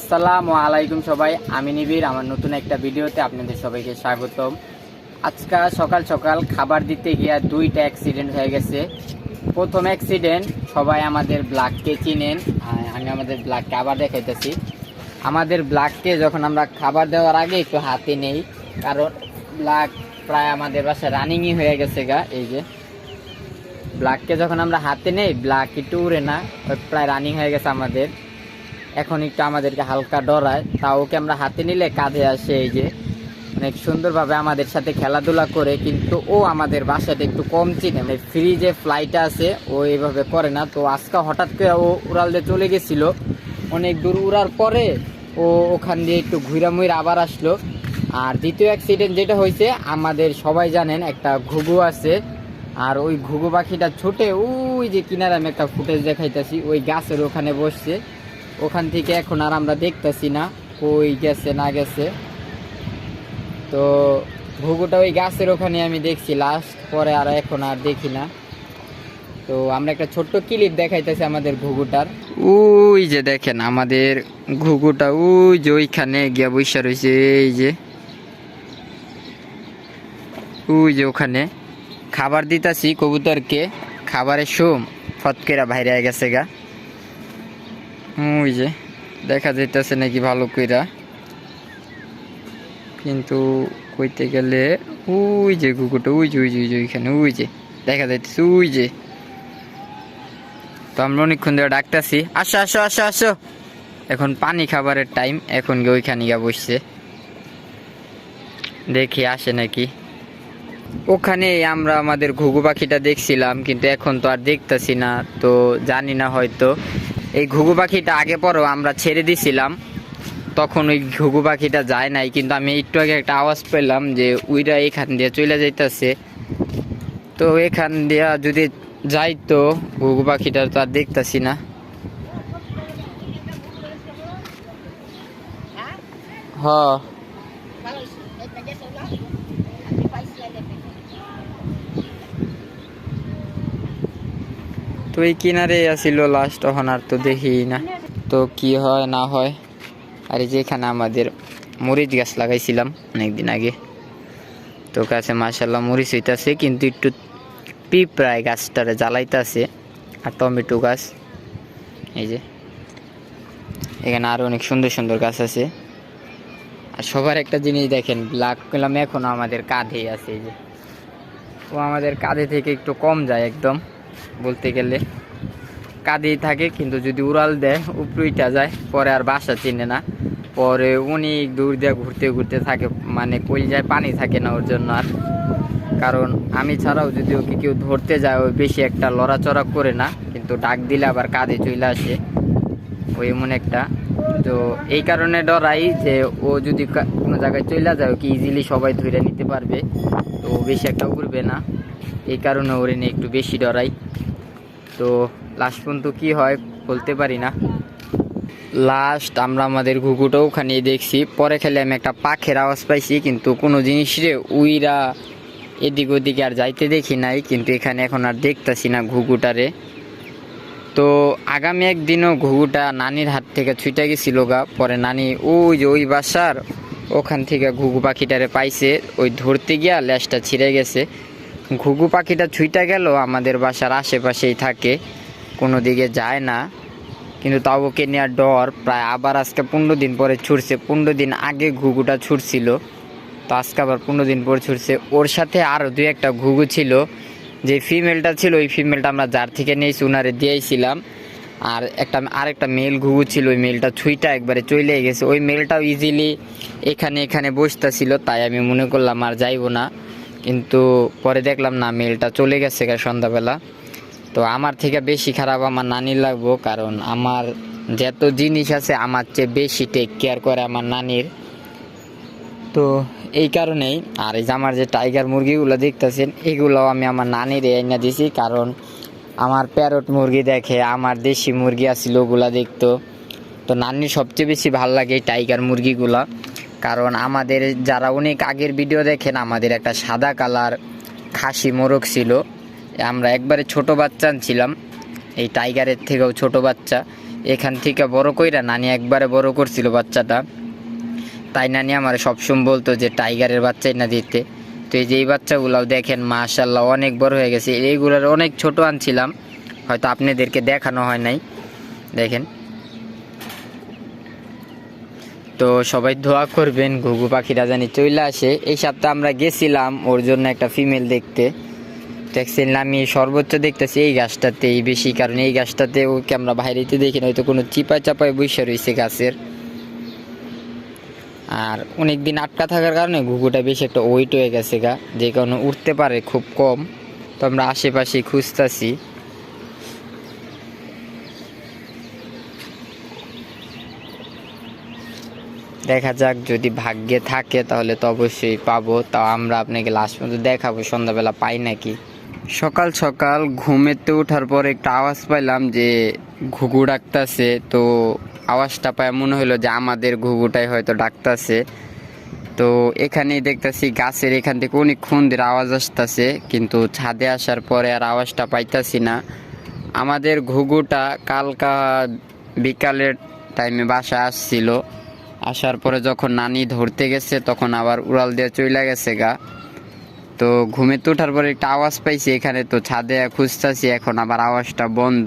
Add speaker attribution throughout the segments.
Speaker 1: আসসালামু আলাইকুম সবাই, আমি নিবির আমার নতুন একটা ভিডিওতে আপনাদের সবাইকে স্বাগতম। আজকে সকাল সকাল খাবার দিতে গিয়ে দুইটা অ্যাক্সিডেন্ট হয়ে গেছে। প্রথম অ্যাক্সিডেন্ট সবাই আমাদের ব্লাককে চিনেন আমি আমাদের ব্লাককে আবার দেখাইতেছি। আমাদের ব্লাককে যখন আমরা খাবার দেওয়ার আগে একটু হাতে নেই, কারণ ব্লাক প্রায় আমাদের বাসায় রানিংই হয়ে গেছে গা, এই যে। ব্লাককে যখন আমরা হাতে নেই ব্লাক একটু উড়ে না প্রায় রানিং হয়ে গেছে আমাদের। এখন একটু আমাদেরকে হালকা ডরায়। তা ওকে আমরা হাতে নিলে কাঁধে আসে এই যে। অনেক সুন্দরভাবে আমাদের সাথে খেলাধুলা করে, কিন্তু ও আমাদের বাসাতে একটু কম চিনে। মানে ফ্রি যে ফ্লাইট আছে, ও এইভাবে করে না। তো আজকে হঠাৎ করে ও উড়াল দিয়ে চলে গেছিল। অনেক দূর উড়ার পরে ও ওখান দিয়ে একটু ঘুরা মুইরা আবার আসলো। আর দ্বিতীয় অ্যাক্সিডেন্ট যেটা হয়েছে, আমাদের সবাই জানেন, একটা ঘুঘু আছে। আর ওই ঘুঘু পাখিটা ছুটে ওই যে কিনারে আমি একটা ফুটেজ দেখাইতেছি, ওই গাছের ওখানে বসছে। ওখান থেকে এখন আর আমরা দেখতেছি না, কই গেছে, না গেছে। তো ঘুঘুটা ওই গাছের ওখানে আমি দেখছি লাস্ট পরে আর এখন আর দেখি না। তো আমরা একটা ছোট্ট ক্লিপ দেখাইতেছি আমাদের ঘুঘুটার। ওই যে দেখেন আমাদের ঘুঘুটা, ওই যে ওইখানে গিয়া বৈশা রয়েছে এই যে। ওই যে ওখানে। খাবার দিতাছি কবুতরকে, খাবারের সোম ফতকেরা বাইরে গেছে গা। ওই যে, দেখা যাইতেছে নাকি ভালো কইরা। কিন্তু কইতে গেলে ওই যে কুকুরটা ওই যে ওই যে ওই যে, ওইখানে, ওই যে, দেখা যাইতেছে ওই যে। তো আমরা অনেকক্ষণ ধরে ডাকতেছি, আসো আসো আসো আসো। এখন পানি খাবারের টাইম এখন গিয়ে ওইখানে গিয়ে বসছে। দেখি আসে নাকি। ওখানে আমরা আমাদের ঘুঘু পাখিটা দেখছিলাম, কিন্তু এখন তো আর দেখতেছি না, তো জানি না হয়তো। এই ঘুঘু পাখিটা আগে পরেও আমরা ছেড়ে দিছিলাম। তখন ওই ঘুঘু পাখিটা যায় নাই, কিন্তু আমি একটু আগে একটা আওয়াজ পেলাম যে উইরা এখান দিয়ে চলে যাইতেছে। তো এখান দিয়া যদি যাই তো, ঘুঘু পাখিটা তো আর দেখতেছি না। হ। তো এই কিনারে আসিল লাস্ট তখন আর তো দেখি না। তো কি হয় না হয়, আর এই যে এখানে আমাদের মরিচ গাছ লাগাইছিলাম অনেকদিন আগে তো গাছে মাসাল্লাহ মরিচ হইতাছে, কিন্তু একটু পিঁপড়ায় গাছটারে জ্বালাইতাছে, আর টমেটো গাছ, এই যে। এখানে আরও অনেক সুন্দর সুন্দর গাছ আছে। আর সবার একটা জিনিস দেখেন ব্ল্যাক পেলাম এখনও আমাদের কাঁধেই আছে, এই যে। ও আমাদের কাঁধে থেকে একটু কম যায় একদম। বলতে গেলে। কাঁধেই থাকে, কিন্তু যদি উড়াল দেয়, উপরইটা যায়, পরে আর বাসা চিনে না। পরে অনেক দূর দিয়ে ঘুরতে ঘুরতে থাকে মানে কই যায়, পানি থাকে না ওর জন্য আর। কারণ আমি ছাড়াও যদি ওকে কেউ ধরতে যায় ওই বেশি একটা লড়াচড়া করে না, কিন্তু ডাক দিলে আবার কাঁধে চলে আসে। ওই এমন একটা। তো এই কারণে ডরাই যে, ও যদি কোনো জায়গায় চলে যায়, ওকে ইজিলি সবাই ধরে নিতে পারবে। তো বেশি একটা উড়বে না। এই কারণে ওরে নিয়ে একটু বেশি ডরাই। তো লাস্ট পর্যন্ত কি হয় বলতে পারি না। লাস্ট আমরা আমাদের ঘুঘুটা ওখানে দেখছি। পরে খেলে আমি একটা পাখের আওয়াজ পাইছি, কিন্তু কোনো জিনিসরে উইরা এদিক ওদিকে আর যাইতে দেখি নাই, কিন্তু এখানে এখন আর দেখতাছি না ঘুঘুটারে। তো আগামী একদিনও ঘুঘুটা নানির হাত থেকে ছুটে গেছিল গা। পরে নানি ওই যে ওই বাসার ওখান থেকে ঘুঘু পাখিটারে পাইছে, ওই ধরতে গিয়া ল্যাসটা ছিঁড়ে গেছে। ঘুঘু পাখিটা ছুইটা গেল, আমাদের বাসার আশেপাশেই থাকে, কোনো দিকে যায় না। কিন্তু তাও ওকে নেওয়ার ডর, প্রায় আবার আজকে পনেরো দিন পরে ছুটছে, পনেরো দিন আগে ঘুঘুটা ছুটছিল। তো আজকে আবার পনেরো দিন পরে ছুটছে। ওর সাথে আরও দুই একটা ঘুঘু ছিল, যে ফিমেলটা ছিল, ওই ফিমেলটা আমরা যার থেকে নিয়েছি, উনারে দিয়েছিলাম। আর একটা, আরেকটা মেল ঘুঘু ছিল, ওই মেলটা ছুঁইটা একবারে চলে গেছে। ওই মেলটাও ইজিলি এখানে এখানে বসতেছিল, তাই আমি মনে করলাম আর যাইবো না। কিন্তু পরে দেখলাম না মেলটা চলে গেছে সন্ধ্যাবেলা। তো আমার থেকে বেশি খারাপ আমার নানির লাগবো, কারণ আমার যত জিনিস আছে, আমার চেয়ে বেশি টেক কেয়ার করে আমার নানির। তো এই কারণেই, আর এই যে আমার যে টাইগার মুরগিগুলো দেখতেছেন এগুলো আমি আমার নানির এনে দিছি, কারণ আমার প্যারট মুরগি দেখে আমার দেশি মুরগি আছিল ওগুলা দেখতো। তো নানির সবচেয়ে বেশি ভালো লাগে এই টাইগার মুরগিগুলা। কারণ আমাদের যারা অনেক আগের ভিডিও দেখেন, আমাদের একটা সাদা কালার খাসি মোরগ ছিল। আমরা একবারে ছোট বাচ্চা ছিলাম, এই টাইগারের থেকেও ছোট বাচ্চা। এখান থেকে বড় কইরা নানি একবারে বড় করছিল বাচ্চাটা। তাই নানি আমার সবসময় বলতো যে, টাইগারের বাচ্চাই না দিতে। তো এই যে এই বাচ্চাগুলাও দেখেন মাশাল্লাহ অনেক বড় হয়ে গেছে। এইগুলোর অনেক ছোট আনছিলাম, হয়তো আপনাদেরকে দেখানো হয় নাই। দেখেন। তো সবাই দোয়া করবেন, ঘুঘু পাখিরা জানি চলে আসে। এই সপ্তাহে আমরা গেছিলাম, ওর জন্য একটা ফিমেল দেখতে। দেখছেন আমি সর্বোচ্চ দেখতেছি এই গাছটাতেই বেশি, কারণ এই গাছটাতে ওকে আমরা বাইরেতে দেখি না, হয়তো কোনো চিপায় চাপায় বসে রয়েছে গাছের। আর অনেক দিন আটকা থাকার কারণে ঘুঘুটা বেশি একটা ওয়েট হয়ে গেছে গা, যে কারণে উঠতে পারে খুব কম। তো আমরা আশেপাশে খুঁজতাছি। দেখা যাক, যদি ভাগ্যে থাকে তাহলে তো অবশ্যই পাবো। তাও আমরা আপনাকে লাস্ট পর্যন্ত দেখাবো, সন্ধ্যাবেলা পাই নাকি? সকাল সকাল ঘুমেতে ওঠার পর একটা আওয়াজ পাইলাম যে ঘুঘু ডাকতাছে, তো আওয়াজটা পায় মনে হলো যে আমাদের ঘুঘুটাই হয়তো ডাকতাছে। তো এখানেই দেখতাছি গাছের এখান থেকে অনেকক্ষণ ধরে আওয়াজ আসতেছে, কিন্তু ছাদে আসার পরে আর আওয়াজটা পাইতাছি না। আমাদের ঘুঘুটা কালকা বিকালের টাইমে বাসায় আসছিল। আসার পরে যখন নানি ধরতে গেছে, তখন আবার উড়াল দিয়ে চলে গেছে গা। তো ঘুমেতে ওঠার পরে একটা আওয়াজ পাইছি এখানে, তো ছাদে খুঁজতেছি, এখন আবার আওয়াজটা বন্ধ।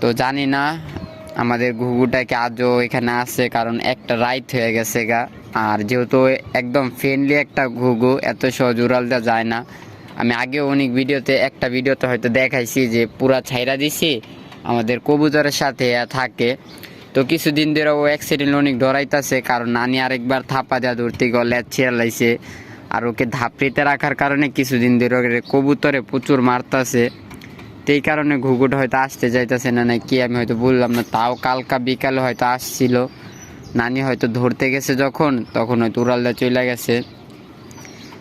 Speaker 1: তো জানি না, আমাদের ঘুঘুটা কি আজও এখানে আছে, কারণ একটা রাইত হয়ে গেছে গা। আর যেহেতু একদম ফ্রেন্ডলি একটা ঘুঘু, এত সহজ উড়াল দেওয়া যায় না। আমি আগেও অনেক ভিডিওতে, একটা ভিডিওতে হয়তো দেখাইছি যে পুরা ছাইরা দিছি, আমাদের কবুতরের সাথে থাকে। তো কিছুদিন ধরে ও অ্যাক্সিডেন্ট অনেক ডরাইতাছে, কারণ নানি আরেকবার থাপা দেওয়া ধরতে গেলে ছিয়ালাইছে আর ওকে ধাপড়িতে রাখার কারণে কিছুদিন ধরে কবুতরে প্রচুর মারতাছে। এই কারণে ঘুঘুটা হয়তো আসতে যাইতেছে না না কি আমি হয়তো বললাম না, তাও কালকা বিকালে হয়তো আসছিল। নানি হয়তো ধরতে গেছে যখন, তখন হয়তো উড়ালদা চলে গেছে।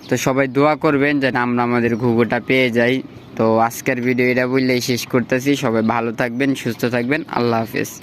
Speaker 1: তো সবাই দোয়া করবেন যেন আমরা আমাদের ঘুঘুটা পেয়ে যাই। তো আজকের ভিডিও এটা বললেই শেষ করতেছি। সবাই ভালো থাকবেন, সুস্থ থাকবেন। আল্লাহ হাফেজ।